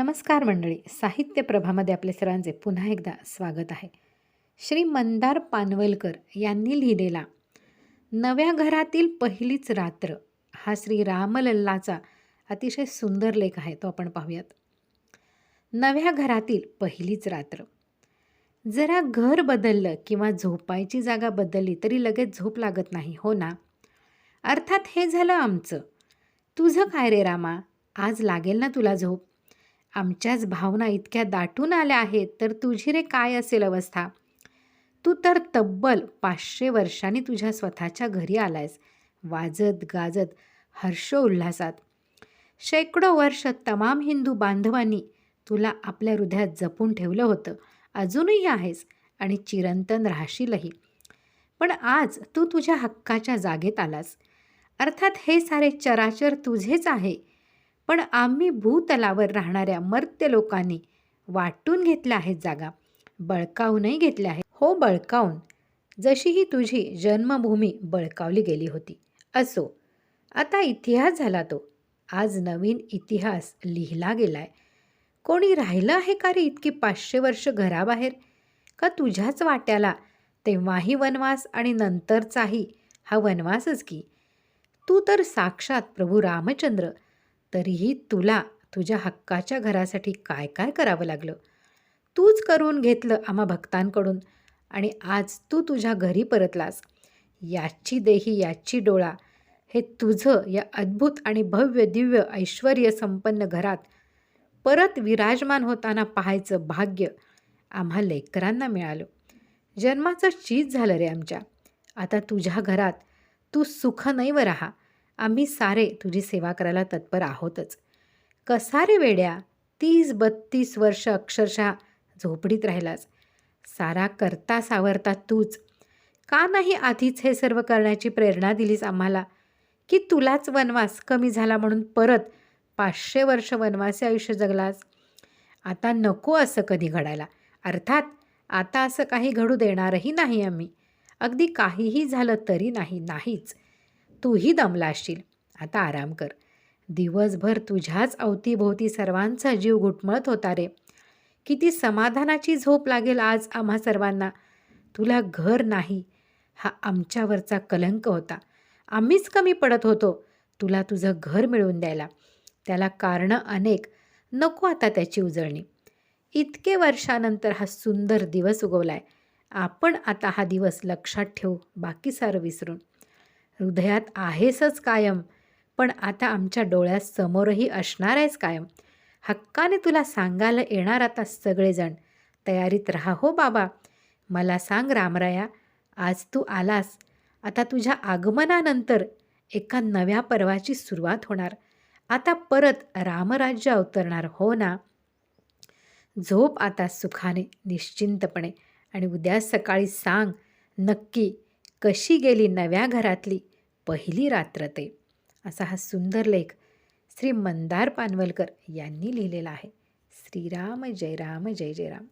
नमस्कार मंडळी. साहित्य प्रभामध्ये आपले सर्वांचे पुन्हा एकदा स्वागत आहे. श्री मंदार पानवलकर यांनी लिहिलेला नव्या घरातील पहिलीच रात्र हा श्री रामलल्लाचा अतिशय सुंदर लेख आहे. तो आपण पाहूयात. नव्या घरातील पहिलीच रात्र. जरा घर बदललं किंवा झोपायची जागा बदलली तरी लगेच झोप लागत नाही हो ना? अर्थात हे झालं आमचं. तुझं काय रे रामा? आज लागेल ना तुला झोप? आमच्याच भावना इतक्या दाटून आल्या आहेत तर तुझी रे काय असेल अवस्था? तू तर तब्बल पाचशे वर्षांनी तुझ्या स्वतःच्या घरी आलायस. वाजत गाजत हर्षोल्हासात शेकडो वर्ष तमाम हिंदू बांधवांनी तुला आपल्या हृदयात जपून ठेवलं होतं. अजूनही आहेस आणि चिरंतन राहशीलही. पण आज तू तुझ्या हक्काच्या जागेत आलास. अर्थात हे सारे चराचर तुझेच आहे. पण आम्ही भूतलावर राहणाऱ्या मर्त्य लोकांनी वाटून घेतल्या आहेत जागा. बळकावूनही घेतल्या आहेत हो बळकावून. जशी ही तुझी जन्मभूमी बळकावली गेली होती. असो. आता इतिहास झाला तो. आज नवीन इतिहास लिहिला गेलाय. कोणी राहिलं आहे का रे इतकी पाचशे वर्ष घराबाहेर? का तुझ्याच वाट्याला तेव्हाही वनवास आणि नंतरचाही हा वनवासच की? तू तर साक्षात प्रभू रामचंद्र तरीही तुला तुझ्या हक्काच्या घरासाठी काय काय करावं लागलं? तूच करून घेतलं आम्हा भक्तांकडून आणि आज तू तुझ्या घरी परतलास. याची देही याची डोळा हे तुझं या अद्भुत आणि भव्य दिव्य ऐश्वर संपन्न घरात परत विराजमान होताना पाहायचं भाग्य आम्हा लेकरांना मिळालं. जन्माचं चीज झालं रे आमच्या. आता तुझ्या घरात तू सुख नैव राहा. आम्ही सारे तुझी सेवा करायला तत्पर आहोतच. कसा रे वेड्या? तीस बत्तीस वर्ष अक्षरशः झोपडीत राहिलास. सारा करता सावरता तूच. का नाही आधीच हे सर्व करण्याची प्रेरणा दिलीस आम्हाला? की तुलाच वनवास कमी झाला म्हणून परत पाचशे वर्ष वनवासी आयुष्य जगलास? आता नको असं कधी घडायला. अर्थात आता असं काही घडू देणारही नाही आम्ही. अगदी काहीही झालं तरी नाही नाहीच. तूही दमला असशील. आता आराम कर. दिवसभर तुझ्याच अवतीभोवती सर्वांचा जीव घुटमळत होता रे. किती समाधानाची झोप लागेल आज आम्हा सर्वांना. तुला घर नाही. हा आमच्यावरचा कलंक होता. आम्हीच कमी पडत होतो. तुला तुझं घर मिळवून द्यायला. त्याला कारणं अनेक. नको आता त्याची उजळणी. इतके वर्षानंतर हा सुंदर दिवस उगवलाय. आपण आता हा दिवस लक्षात ठेवू. बाकी सारं विसरून. हृदयात आहेसच कायम पण आता आमच्या डोळ्यासमोरही असणार आहेस कायम. हक्काने तुला सांगायला येणार आता सगळेजण. तयारीत राहा हो बाबा. मला सांग रामराया आज तू आलास. आता तुझ्या आगमनानंतर एका नव्या पर्वाची सुरुवात होणार. आता परत रामराज्य अवतरणार हो ना? झोप आता सुखाने निश्चिंतपणे. आणि उद्या सकाळी सांग नक्की कशी गेली नव्या घरातली? पहिली रात्र ते. असा हा सुंदर लेख श्री मंदार पानवलकर यांनी लिहिलेला आहे. श्रीराम जय राम जय जय राम.